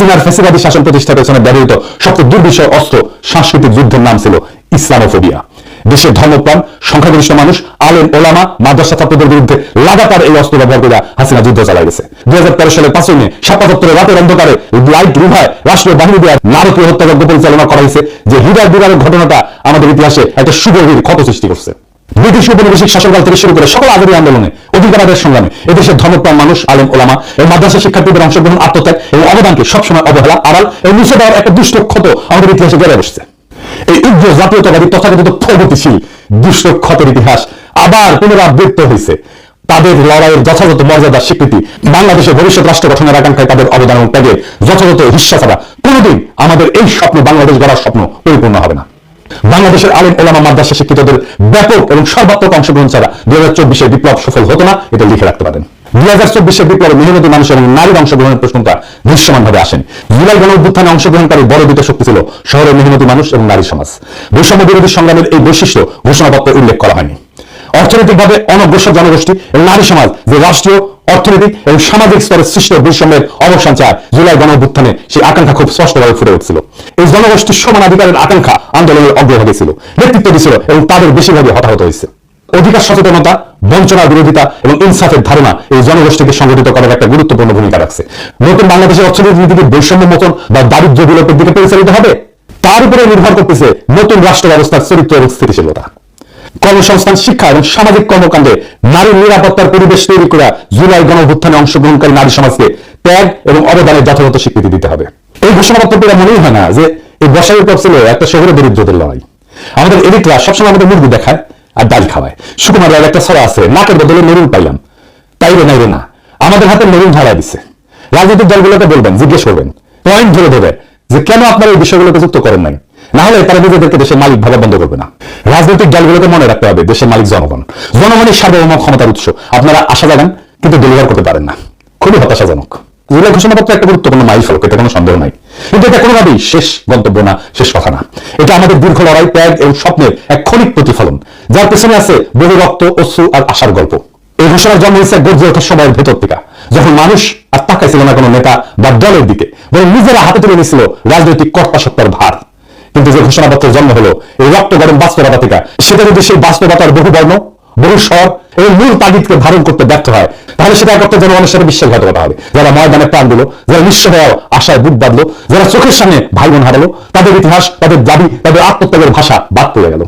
হাসিনার ফেসিবাদী শাসন প্রতিষ্ঠার পেছনে ব্যবহৃত সবচেয়ে দুর্বিষয় অস্ত্র সাংস্কৃতিক যুদ্ধের নাম ছিল ইসলামোফোবিয়া। দেশের ধর্মপ্রাণ, সংখ্যাগরিষ্ঠ মানুষ, আলেম, ওলামা, মাদ্রাসা ছাত্রদের বিরুদ্ধে লাগাতার এই অস্ত্র ব্যবহার করে হাসিনা যুদ্ধ চালাই গেছে। দুই হাজার তেরো সালের পাঁচই মে সাপ্তাহ রাতের অন্ধকারে লাইট রুভায় রাষ্ট্রীয় বাহিনী দেওয়ার নারকীয় হত্যাযজ্ঞ পরিচালনা করা হয়েছে, যে হৃদয় বিরারের ঘটনাটা আমাদের ইতিহাসে একটা সুগভীর ক্ষত সৃষ্টি করছে। ব্রিটিশ উপনিবেশিক শাসনকাল থেকে শুরু করে সকল আজাদী আন্দোলনে অধিকার আদায়ের সংগ্রামে এদেশের ধর্মপ্রাণ মানুষ, আলেম, ওলামা এবং মাদ্রাসা শিক্ষার্থীদের অংশগ্রহণ, আত্মত্যাগ এবং অবদানকে সবসময় অবহেলা, আড়াল এবং মুছে দেওয়ার একটা দুষ্ট ক্ষত আমাদের ইতিহাসে গেড়ে বসছে এই উগ্র জাতীয়তাবাদী তথাকথিত প্রগতিশীল দুষ্ট ক্ষতের ইতিহাস আবার পুনরাবৃত্ত হয়েছে। তাদের লড়াইয়ের যথাযথ মর্যাদার স্বীকৃতি, বাংলাদেশের ভবিষ্যৎ রাষ্ট্র গঠনের আকাঙ্ক্ষায় তাদের অবদান এবং ত্যাগের যথাযথ হিস্সা ছাড়া কোনোদিন আমাদের এই স্বপ্ন বাংলাদেশ গড়ার স্বপ্ন পরিপূর্ণ হবে না। বাংলাদেশের আলেম ওলামা মাদ্রাসা শিক্ষিতদের ব্যাপক এবং সর্বাত্মক অংশগ্রহণ ছাড়া দুই হাজার চব্বিশের বিপ্লব সফল হতো না, এটা লিখে রাখতে পারেন। দুই হাজার চব্বিশের বিপ্লবে মেহনতি মানুষ এবং নারীর অংশগ্রহণের প্রশ্নটা দৃশ্যমান ভাবে আসেন। জুলাই গণ অভ্যুত্থানে অংশগ্রহণকারী বড় দুটো শক্তি ছিল শহরের মেহনতি মানুষ এবং নারী সমাজ। বৈষম্য বিরোধী সংগ্রামের এই বৈশিষ্ট্য ঘোষণাপত্রে উল্লেখ করা হয়নি। অর্থনৈতিকভাবে অনগ্রসর জনগোষ্ঠী এবং নারী সমাজ যে রাষ্ট্রীয় অর্থনৈতিক এবং সামাজিক স্তরে সৃষ্ট বৈষম্যের অবসান চায় জুলাই গণ অভ্যুত্থানে সেই আকাঙ্ক্ষা খুব স্পষ্টভাবে ফুটে উঠছিল। এই জনগোষ্ঠীর সমানাধিকারের আকাঙ্ক্ষা আন্দোলনের অগ্রভাগে ছিল, নেতৃত্ব দিছিল এবং তাদের বেশিরভাগই হতাহত হয়েছে। অধিকার সচেতনতা, বঞ্চনার বিরোধিতা এবং ইনসাফের ধারণা এই জনগোষ্ঠীকে সংগঠিত করার একটা গুরুত্বপূর্ণ ভূমিকা রাখছে। নতুন বাংলাদেশের অর্থনীতিকে বৈষম্য মতন বা দারিদ্র বিলোপের দিকে পরিচালিত হবে? তার উপরে নির্ভর করতেছে নতুন রাষ্ট্র ব্যবস্থার চরিত্র এবং স্থিতিশীলতা। কর্মসংস্থান, শিক্ষা এবং সামাজিক কর্মকাণ্ডে নারীর নিরাপত্তার পরিবেশ তৈরি করা জুলাই গণঅভ্যুত্থানে অংশগ্রহণকারী নারী সমাজকে ত্যাগ এবং অবদানের যথাযথ স্বীকৃতি দিতে হবে। এই ঘোষণাপত্র মনেই হয় না যে এই বসাই পর ছিল একটা শহরের দরিদ্রদের লড়াই। আমাদের এদিকরা সবসময় আমাদের মুরগি দেখায় আর ডাল খাওয়ায়। সুকুমার রায়ের একটা ছড়া আছে, নাকের বদলে নরুন পাইলাম। তাই রে নাই না, আমাদের হাতে নরুন ধরা দিছে। রাজনৈতিক দলগুলোকে বলবেন, জিজ্ঞেস করবেন, পয়েন্ট ধরে দেবে যে কেন আপনারা এই বিষয়গুলোকে যুক্ত করেন নাই? না হলে তারা নিজেদেরকে দেশের মালিক ভাবা বন্ধ করবে না। রাজনৈতিক দলগুলোকে মনে রাখতে হবে দেশের মালিক জনগণ। জনগণের সার্বভৌম ক্ষমতার উৎস। আপনারা আশা জাগান, কিন্তু ডেলিভার করতে পারেন না। খুবই হতাশাজনক। জুলাই ঘোষণাপত্র একটা গুরুত্বপূর্ণ মাইল ফলক এটা কোনো সন্দেহ নাই। কিন্তু এটা কোনোভাবেই শেষ গন্তব্য না, শেষ কথা না। এটা আমাদের দীর্ঘ লড়াই, ত্যাগ এবং স্বপ্নের এক ক্ষণিক প্রতিফলন। যার পেছনে আছে বহু রক্ত, অশ্রু আর আশার গল্প। এই ঘোষণার জন্ম হয়েছে গর্জে ওঠার সময়ের ভেতর থেকে। যখন মানুষ আর তাকাইছিল না কোনো নেতা বা দলের দিকে, বরং নিজেরা হাতে তুলে নিয়েছিল রাজনৈতিক কর্তাসত্তার ভার। কিন্তু যে ঘোষণাপত্রের জন্ম হলো, এই রক্ত গরম বাস্তবতা থেকে, সেটা যদি সেই বাস্তবতার বহু বর্ণ, বহু স্বর এবং মূল তাগিদকে ধারণ করতে ব্যর্থ হয়, তাহলে সেটা করতে জনগণের সাথে বিশ্বাসঘাতকতা হবে। যারা ময়দানে প্রাণ দিল, যারা নিঃস্ব হওয়ার আশায় বুক বাঁধলো, যারা চোখের সামনে ভাই বোন হারালো, তাদের ইতিহাস, তাদের দাবি, তাদের আত্মত্যাগের ভাষা বাদ পড়ে গেল।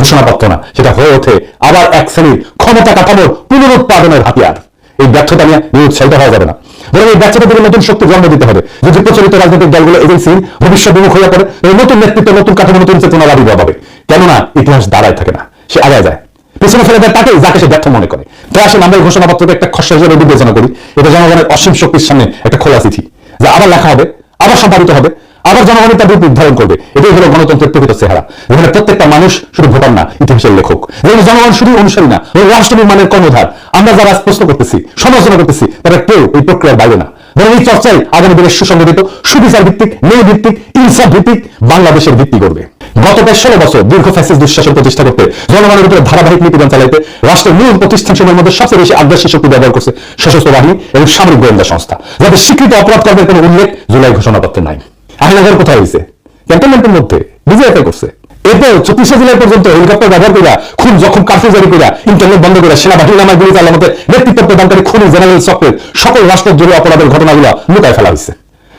ঘোষণাপত্র না, সেটা হয়ে ওঠে আবার এক শ্রেণির ক্ষমতা কাঠামোর পুনরুৎপাদনের হাতিয়ার। এই ব্যর্থতা নিয়ে নিরুৎসাহিত হওয়া যাবে না। বরং এই ব্যর্থতা থেকে নতুন শক্তি জন্ম দিতে হবে যদি প্রচলিত রাজনৈতিক দলগুলো এজেন্সি ভবিষ্যৎ বিমুখ হয়ে পড়ে এই নতুন নেতৃত্ব, নতুন কাঠামো, নতুন চেতনা আবির্ভাব হবে কেননা, ইতিহাস দাঁড়ায় থাকে না, সে আগায় যায়। পেছনে ফেলে দেয় তাকে যাকে সে ব্যর্থ মনে করে। তাই আসলে আমরা এই ঘোষণাপত্রকে একটা খসড়া হিসেবে বিবেচনা করি। এটা জনগণের অসীম শক্তির সামনে একটা খোলা চিঠি, যা আবার লেখা হবে, আবার সম্পাদিত হবে। আবার জনগণের তার রূপ নির্ধারণ করবে। এটাই হলো গণতন্ত্রের প্রকৃত চেহারা। যেখানে প্রত্যেকটা মানুষ শুধু ভোটার না, ইতিহাসের লেখক। যেখানে জনগণ শুধু অনুসারী না রাষ্ট্র নির্মাণের কর্ণধার। আমরা যারা প্রশ্ন করতেছি, সমালোচনা করতেছি, তারা কেউ এই প্রক্রিয়ার বাইরে না। বরং এই চর্চায় আগামী দিনের সুসংগঠিত সুবিচার ভিত্তিক, ন্যায় ভিত্তিক, ইনসাফ ভিত্তিক বাংলাদেশের ভিত্তি করবে গত প্রায় ষোলো বছর দীর্ঘ ফ্যাসিস দুঃশাসন প্রতিষ্ঠা করতে জনগণের উপরে ধারাবাহিক নীতিদান চালাইতে রাষ্ট্রের মূল প্রতিষ্ঠান সময়ের মধ্যে সবচেয়ে বেশি আগ্রাসী শক্তি ব্যবহার করছে সশস্ত্র বাহিনী এবং সামরিক গোয়েন্দা সংস্থা। যাদের স্বীকৃত অপরাধ কোনো উল্লেখ জুলাই ঘোষণাপত্রে নাই। আহিনগর কোথায় হয়েছে ক্যান্টনমেন্টের মধ্যে বিজেপি করছে। এরপর চব্বিশে জুলাই পর্যন্ত হেলিকপ্টার ব্যবহার করিয়া খুন যখন কার্ফিউ জারি করিয়া ইন্টারনেট বন্ধ করে সেনাবাহিনী নামায় গুলি মধ্যে নেতৃত্ব প্রদানকারী খুনি জেনারেল চক্রের সকল রাষ্ট্রদ্রোহী অপরাধের ঘটনাগুলো লুকায় ফেলা হয়েছে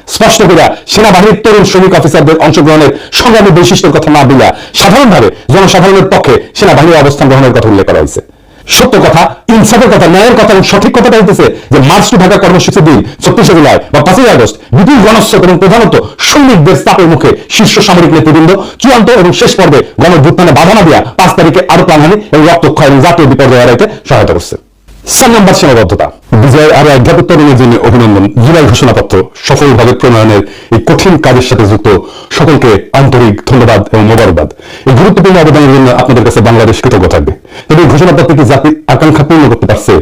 স্পষ্ট করিয়া সেনাবাহিনীর তরুণ শ্রমিক অফিসারদের অংশগ্রহণের সংগ্রামী বৈশিষ্ট্যের কথা না বলিয়া, সাধারণভাবে জনসাধারণের পক্ষে সেনাবাহিনীর অবস্থান গ্রহণের কথা উল্লেখ করা হয়েছে সত্য কথা, ইনসাফের কথা, ন্যায়ের কথা এবং সঠিক কথাটা হইতেছে যে মার্চ টু ঢাকা কর্মসূচি দিন চব্বিশে জুলাই বা পাঁচই আগস্ট ব্রিটিশ জনস্রোত এবং প্রধানত সৈনিকদের চাপের মুখে শীর্ষ সামরিক নেতৃবৃন্দ চূড়ান্ত এবং শেষ পর্বে গণভ্যুত্থানে বাধা না দিয়া পাঁচ তারিখে আরও প্রাণহানি এবং রক্তক্ষয় এবং জাতীয় বিপর্যয় এড়াইতে সহায়তা করছে। চার নম্বর সীমাবদ্ধতা। বিজয়ের আরও অধ্যাপত্যের জন্য অভিনন্দন। জুলাই ঘোষণাপত্র, সফলভাবে প্রণয়নের এই কঠিন কাজের সাথে যুক্ত সকলকে আন্তরিক ধন্যবাদ এবং মোবারকবাদ। এই গুরুত্বপূর্ণ অবদানের জন্য আপনাদের কাছে বাংলাদেশ কৃতজ্ঞ থাকবে। তবে ঘোষণাপত্রটি ঘোষণাপত্র জাতির আকাঙ্ক্ষা পূর্ণ করতে পারছে?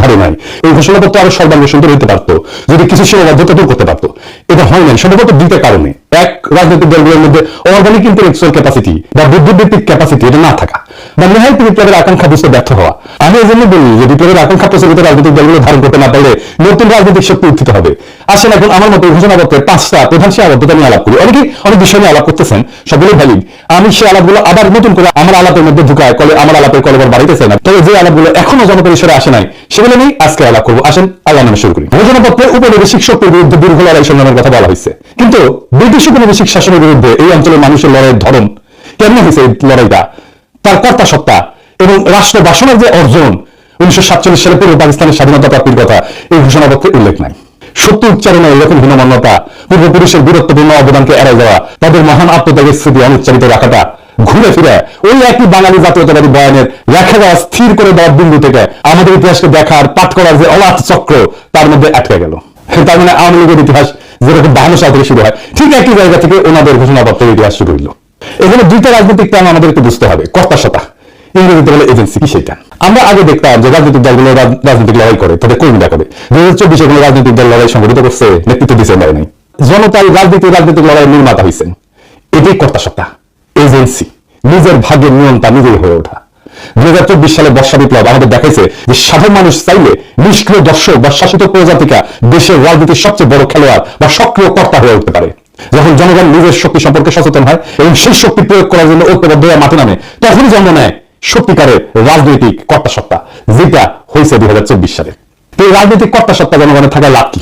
পারে নাই। এই ঘোষণাপত্র আরও সর্বাঙ্গ সুন্দর হতে পারতো, যদি কিছু সীমাবদ্ধতা দূর করতে পারতো। এটা হয় নাই সম্ভবত দুইটা কারণে। এক, রাজনৈতিক দলগুলোর মধ্যে অর্গানিক ইন্টেলেকচুয়াল ক্যাপাসিটি বা বুদ্ধিবৃত্তিক ক্যাপাসিটি এটা না থাকা বা নেহায়ত বিপ্লবের আকাঙ্ক্ষা বুঝতে ব্যর্থ হওয়া। আমি এই জন্য বলি যে বিপ্লবের আকাঙ্ক্ষা প্রচলিত রাজনৈতিক দলগুলো ধারণ করতে না পারলে নতুন রাজনৈতিক শক্তি উত্থিত হবে। আসেন এখন আমার মতো ঘোষণাপত্রের পাঁচটা প্রধান সীমাবদ্ধতা নিয়ে আলাপ করি। অনেকেই, অনেক বিষয় নিয়ে আলাপ করতেছেন সবগুলো ভ্যালিড আমি সেই আলাপগুলো আবার নতুন করে আমার আলাপের মধ্যে ঢুকায় কলে আমার আলাপের কলবার বাড়িতেছে না। তবে যে আলাপগুলো এখনও জনপরিসরে আসে নাই সেগুলো নিয়ে আজকে আলাপ করব। আসেন আল্লাহ নামে শুরু করি। ঘোষণাপত্রে উপনিবেশিক শক্তির বিরুদ্ধে দীর্ঘ লড়াই সংগ্রামের কথা বলা হয়েছে। কিন্তু ব্রিটিশ উপনিবেশিক শাসনের বিরুদ্ধে এই অঞ্চলের মানুষের লড়াইয়ের ধরন কেমন হয়েছে এই লড়াইটা? তার কর্তা সত্তা এবং রাষ্ট্র বাসনের যে অর্জন, উনিশশো সাতচল্লিশ সালে পূর্ব পাকিস্তানের স্বাধীনতা প্রাপ্তির কথা এই ঘোষণাপত্রে উল্লেখ নাই। সত্য উচ্চারণে এরকম হীনমান্যতা, পূর্বপুরুষের বীরত্বপূর্ণ অবদানকে এড়াই যাওয়া, তাদের মহান আত্মত্যাগের স্মৃতি অনুচ্চারিত রাখাটা ঘুরে ফিরে ওই একই বাঙালি জাতীয়তাবাদী বয়ানের রেখা দেওয়া স্থির করে দেওয়ার বিন্দু থেকে আমাদের ইতিহাসকে দেখার পাঠ করার যে অলাথ চক্র, তার মধ্যে আটকে গেল। তার মানে আওয়ামী লীগের ইতিহাস যেরকম বাহান্ন সাল থেকে শুরু হয়, ঠিক একই জায়গা থেকে ওনাদের ঘোষণাপত্রের ইতিহাস শুরু হইল। এখানে দুইটা রাজনৈতিক টার্ম আমাদেরকে বুঝতে হবে কর্তাশতা ইংরেজিতে বলে এজেন্সি কি সেটা? আমরা আগে দেখতাম যে রাজনৈতিক দলগুলো রাজ- রাজনৈতিক লড়াই করে তাদের কর্মীরা করে? দুই হাজার চব্বিশে কোনো রাজনৈতিক দল লড়াই সংগঠিত করছে, নেতৃত্ব দিচ্ছে লড়াই নাই। জনতাই রাজনীতি, রাজনৈতিক লড়াইয়ের নির্মাতা হয়েছেন এটাই কর্তাসত্তা। এজেন্সি, নিজের ভাগ্যের নিয়ন্তা নিজেই হয়ে ওঠা। দুই হাজার চব্বিশ সালে বর্ষা বিপ্লব আমাদের দেখাইছে যে সাধারণ মানুষ চাইলে নিষ্ক্রিয় দর্শক বা শাসিত প্রজাতিকা দেশের রাজনীতির সবচেয়ে বড় খেলোয়াড় বা সক্রিয় কর্তা হয়ে উঠতে পারে। যখন জনগণ নিজের শক্তি সম্পর্কে সচেতন হয় এবং সেই শক্তি প্রয়োগ করার জন্য ঐক্যবদ্ধ হয়ে মাঠে নামে, তখনই জন্ম নেয় সত্যিকারের রাজনৈতিক কর্তা সত্তা, যেটা হয়েছে দুই হাজার চব্বিশ সালে। এই রাজনৈতিক কর্তা সত্তা জনগণের থাকা লাভ কি?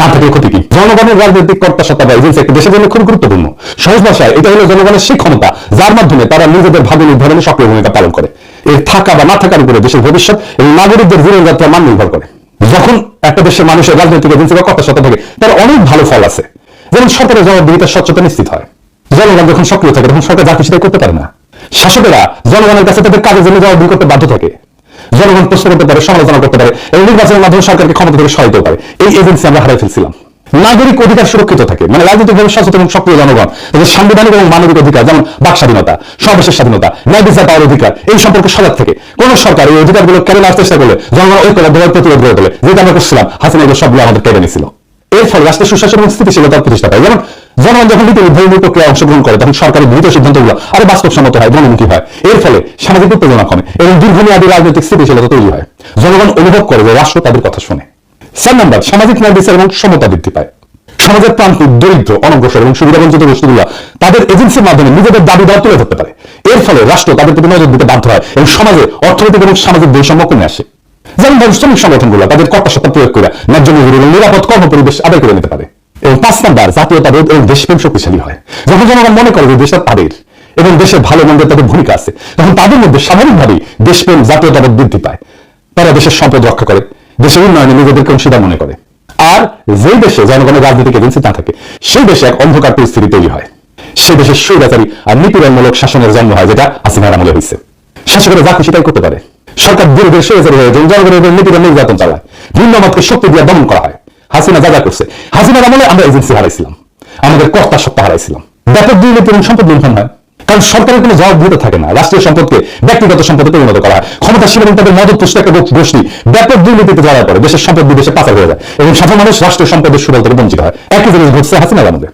না থাকলে ক্ষতি কি? জনগণের রাজনৈতিক কর্তা সত্তা বা এজেন্সি একটা দেশের জন্য খুব গুরুত্বপূর্ণ। সহজ ভাষায় এটা হলো জনগণের সেই ক্ষমতা, যার মাধ্যমে তারা নিজেদের ভাগ্য নির্ধারণে সক্রিয় ভূমিকা পালন করে। এর থাকা বা না থাকার উপরে দেশের ভবিষ্যৎ এবং নাগরিকদের জীবনযাত্রার মান নির্ভর করে। যখন একটা দেশের মানুষের রাজনৈতিক এজেন্সি বা কর্তা সত্তা থাকে, তার অনেক ভালো ফল আছে। যেমন সরকারের জবাবদিহিতার স্বচ্ছতা নিশ্চিত হয়। জনগণ যখন সক্রিয় থাকে, তখন সরকার যা কিছু করতে পারে না। শাসকেরা জনগণের কাছে তাদের কাজের জন্য জবাবদিহি করতে বাধ্য থাকে। জনগণ প্রশ্ন করতে পারে, সমালোচনা করতে পারে, এবং নির্বাচনের মাধ্যমে সরকারকে ক্ষমতা থেকে সহায়তা পারে। এই এজেন্সি আমরা হারাই ফেলছিলাম। নাগরিক অধিকার সুরক্ষিত থাকে মানে রাজনৈতিকভাবে সচেতন এবং সক্রিয় জনগণ, তাদের সাংবিধানিক এবং মানবিক অধিকার, যেমন বাক স্বাধীনতা, সর্বশেষ স্বাধীনতা, ন্যায় বিচার পাওয়ার অধিকার, এই সম্পর্কে সজাগ থেকে। কোন সরকার এই অধিকারগুলো কেড়ে নেওয়ার চেষ্টা করলে জনগণ ঐক্যবদ্ধভাবে প্রতিরোধ করে তোলে, যেটা আমরা করছিলাম, হাসিনা সবগুলো আমাদের কেড়ে নিয়েছিল এর ফলে রাষ্ট্রের সুশাসন এবং স্থিতিশীলতার প্রতিষ্ঠা পায়। যেমন জনগণ যখন নির্ধারণী প্রক্রিয়া অংশগ্রহণ করে, তখন সরকারের দ্রুত সিদ্ধান্তগুলো আরও বাস্তবসম্মত হয় জনমুখী হয়? এর ফলে সামাজিক উত্তেজনা কমে এবং দীর্ঘমেয়াদী রাজনৈতিক স্থিতিশীলতা তৈরি হয়। জনগণ অনুভব করে যে রাষ্ট্র তাদের কথা শুনে। চার নম্বর, সামাজিক ন্যায় বিচার এবং সমতা বৃদ্ধি পায়। সমাজের প্রান্তিক, দরিদ্র, অনগ্রসর এবং সুবিধাবঞ্চিত গোষ্ঠীগুলো তাদের এজেন্সির মাধ্যমে নিজেদের দাবি দাওয়া তুলে ধরতে পারে। এর ফলে রাষ্ট্র তাদের প্রতি নজর দিতে বাধ্য হয় এবং সমাজে অর্থনৈতিক এবং সামাজিক বৈষম্য কমে আসে। যেমন ধরুন শ্রমিক সংগঠনগুলো তাদের কর্তাসত্তা প্রয়োগ করে ন্যায্য নিরাপদ কর্মপরিবেশ আদায় করে নিতে পারে। এবং পাঁচ নাম্বার জাতীয়তাবোধ এবং দেশপ্রেম শক্তিশালী হয়। যখন জনগণ মনে করে যে দেশটা তাদের এবং দেশের ভালো মন্দের তাদের ভূমিকা আছে, তখন তাদের মধ্যে স্বাভাবিকভাবেই দেশপ্রেম জাতীয়তাবোধ বৃদ্ধি পায়। তারা দেশের সম্পদ রক্ষা করে, দেশের উন্নয়নে নিজেদেরকে অংশীদার মনে করে। আর যেই দেশে জনগণের রাজনৈতিক এজেন্সি না থাকে সেই দেশে এক অন্ধকার পরিস্থিতি তৈরি হয়। সেই দেশে স্বৈরাচারী আর নিপীড়নমূলক শাসনের জন্ম হয়, যেটা হাসিনার আমলে হয়েছে। শাসকেরা যা খুশি তাই করতে পারে। সরকার ধীরে স্বৈরাচারী হয়ে জনগণের নিপীড়ন নির্যাতন চালায়। ভিন্ন মতকে শক্তি দিয়ে দমন করা হয়। হাসিনা যা যা করছে। হাসিনার আমলে আমরা এজেন্সি হারাইছিলাম। আমাদের কর্তা সত্তা হারাইছিলাম। ব্যাপক দুর্নীতি এবং সম্পদ লুণ্ঠন হয়। কারণ সরকারের কোনো জবাবদিহিতা থাকে না। রাষ্ট্রীয় সম্পদকে ব্যক্তিগত সম্পদে পরিণত করা হয়। ক্ষমতাসীন এবং তাদের মদত পুষ্ট একটা গোষ্ঠী ব্যাপক দুর্নীতিতে জড়ায় পড়ে। দেশের সম্পদ বিদেশে পাচার হয়ে যায় এবং সাধারণ মানুষ রাষ্ট্রীয় সম্পদের সুবিধা থেকে বঞ্চিত হয়। একই জিনিস ঘটছে হাসিনার আমলে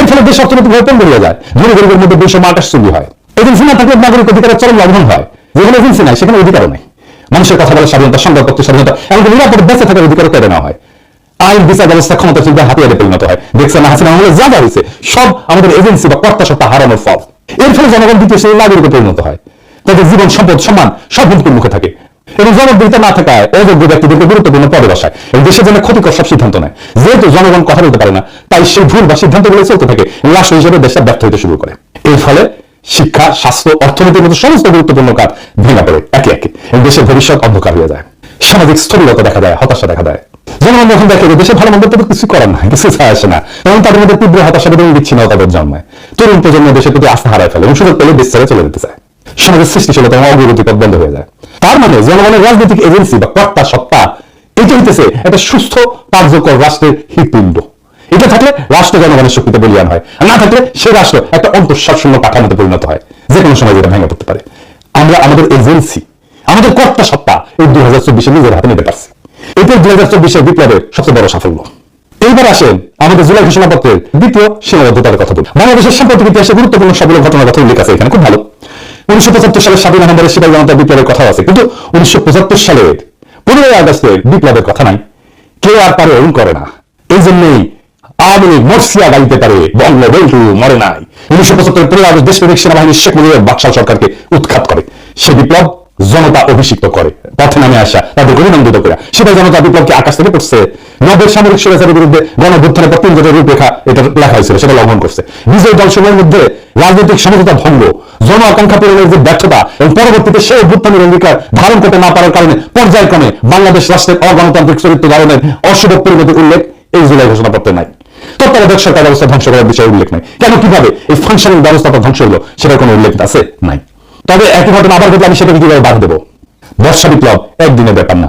এর ফলে দেশ অর্থনৈতিকভাবে পণ্ড হয়ে যায়। ধনী গরিবের মধ্যে বৈষম্য আকাশ চুরি হয়। এজেন্সি না থাকলে নাগরিক অধিকারের চরম লঙ্ঘন হয়। যেখানে এজেন্সি নাই সেখানে অধিকারও নেই। মানুষের কথা বলার স্বাধীনতা সংবাদ পক্ষের স্বাধীনতা, এমনকি নিরাপদে বেঁচে থাকার অধিকারও কেড়ে নেওয়া হয়। আইন, বিচার ব্যবস্থা ক্ষমতাশীলদের হাতিয়ারে পরিণত হয়। দেখছেন না, হাসিনা আমলে যা হয়েছে, সব আমাদের এজেন্সি বা কর্তা সত্তা হারানোর ফল। এর ফলে জনগণ দ্বিতীয় শ্রেণির নাগরিকে পরিণত হয়। তাদের জীবন, সম্পদ, সম্মান সব হুমকির মুখে থাকে। এবং জবাবদিহিতা না থাকায় অযোগ্য ব্যক্তিদেরকে গুরুত্বপূর্ণ পদে বসায়। এবং দেশের জন্য ক্ষতিকর সব সিদ্ধান্ত নেয়। যেহেতু জনগণ কথা বলতে পারে না, তাই সেই ভুল বা সিদ্ধান্তগুলো চলতে থাকে, লাশ হিসেবে দেশটা ব্যর্থ হতে শুরু করে। এর ফলে শিক্ষা, স্বাস্থ্য অর্থনীতির মতো সমস্ত গুরুত্বপূর্ণ কাজ ভেঙে পড়ে একে একে। দেশের ভবিষ্যৎ অন্ধকার হয়ে যায়। সামাজিক স্থবিরতা দেখা দেয়, হতাশা দেখা দেয়। জনগণ যখন দেখে যে দেশের ভালো মন্দ কিছু করার কিছু চায় আসে না এবং তাদের মধ্যে তীব্র হতাশা এবং জন্মায় তরুণ প্রজন্ম দেশের প্রতি আস্থা হারায় ফেলে এবং সুযোগ পেলে দেশ চলে যেতে চায়। সমাজের সৃষ্টিশীলতা এবং অগ্রগতি পথ বন্ধ হয়ে যায়। তার মানে জনগণের রাজনৈতিক এজেন্সি বা কর্তা সত্তা এটা হইতেছে একটা সুস্থ, কার্যকর রাষ্ট্রের হৃৎপিণ্ড। এটা থাকলে রাষ্ট্র জনগণের শক্তিতে বলিয়ান হয় না থাকলে সে রাষ্ট্র একটা অন্তঃশাসন্য কাঠামোতে পরিণত হয়, যে কোনো সময় যেটা ভেঙে পড়তে পারে। আমরা আমাদের এজেন্সি, আমাদের কর্তা সত্তা এই দুই হাজার চব্বিশে নিজের হাতে নিতে পারছি। এটাই দুই হাজার চব্বিশের বিপ্লবের সবচেয়ে বড় সাফল্য। এইবার আসেন আমাদের জুলাই ঘোষণাপত্রের দ্বিতীয় সীমাবদ্ধতার কথা বলি। বাংলাদেশের সাম্প্রতিক ইতিহাসে গুরুত্বপূর্ণ সবগুলো ঘটনার কথা উল্লেখ আছে, এখানে খুব ভালো। উনিশশো পঁচাত্তর সালের সাতই নভেম্বরের সিপাহী জনতা বিপ্লবের কথা আছে, কিন্তু উনিশশো পঁচাত্তর সালের পনেরোই আগস্টের বিপ্লবের কথা নাই। কেউ আর পারে অরুণ করে না। এই জন্যই আওয়ামী লীগ মর্সিয়া গাইতে পারে বঙ্গ বেল্টু মরে নাই। উনিশশো পঁচাত্তর পনেরো আগস্ট দেশপ্রেমিক সেনাবাহিনী শেখ মুজিবের বাকশাল সরকারকে উৎখাত করে। সে বিপ্লব জনতা অভিষিক্ত করে। পথে নামে আসা, তাদের অভিনন্দিত করে। সেটা জনতা বিপ্লবকে আকাশ থেকে পড়ছে। নবের সামরিক স্বৈরাচারের বিরুদ্ধে গণভ্যুত্থানের পর তিন জনের রূপরেখা এটা লেখা হয়েছিল, সেটা লঙ্ঘন করছে। বিজয়ী দলসমূহের মধ্যে রাজনৈতিক সমঝোতা ভঙ্গ, জন আকাঙ্ক্ষা পূরণের যে ব্যর্থতা এবং পরবর্তীতে সেই অভ্যুত্থানের অঙ্গীকার ধারণ করতে না পারার কারণে পর্যায়ক্রমে বাংলাদেশ রাষ্ট্রের অগণতান্ত্রিক চরিত্র ধারণের অশুভ পরিণতির উল্লেখ এই জুলাই ঘোষণাপত্রে নাই। তত্ত্বাবধায়ক সরকার ব্যবস্থা ধ্বংস করার বিষয়ে উল্লেখ নাই। কেন কীভাবে এই ফাংশনিং ব্যবস্থাটা ধ্বংস হলো, সেটার কোনো উল্লেখ আছে? নাই। তবে একই ঘটনা আবার ঘটলে আমি সেটাকে কীভাবে বাদ দেবো? বর্ষা বিপ্লব একদিনের ব্যাপার না।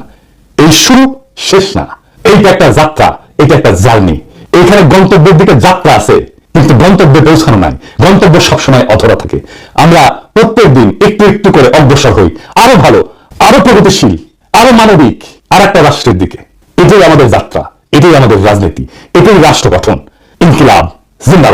এই শুরু শেষ না। এইটা একটা যাত্রা এটা একটা জার্নি। এইখানে গন্তব্যের দিকে যাত্রা আছে, কিন্তু গন্তব্যে পৌঁছানো নাই। গন্তব্য সবসময় অধরা থাকে। আমরা প্রত্যেক দিন একটু একটু করে অগ্রসর হই। আরও ভালো, আরও প্রগতিশীল, আরও মানবিক, আর একটা রাষ্ট্রের দিকে। এটাই আমাদের যাত্রা, এটাই আমাদের রাজনীতি, এটাই রাষ্ট্র গঠন। ইনকিলাব, জিন্দাবাদ।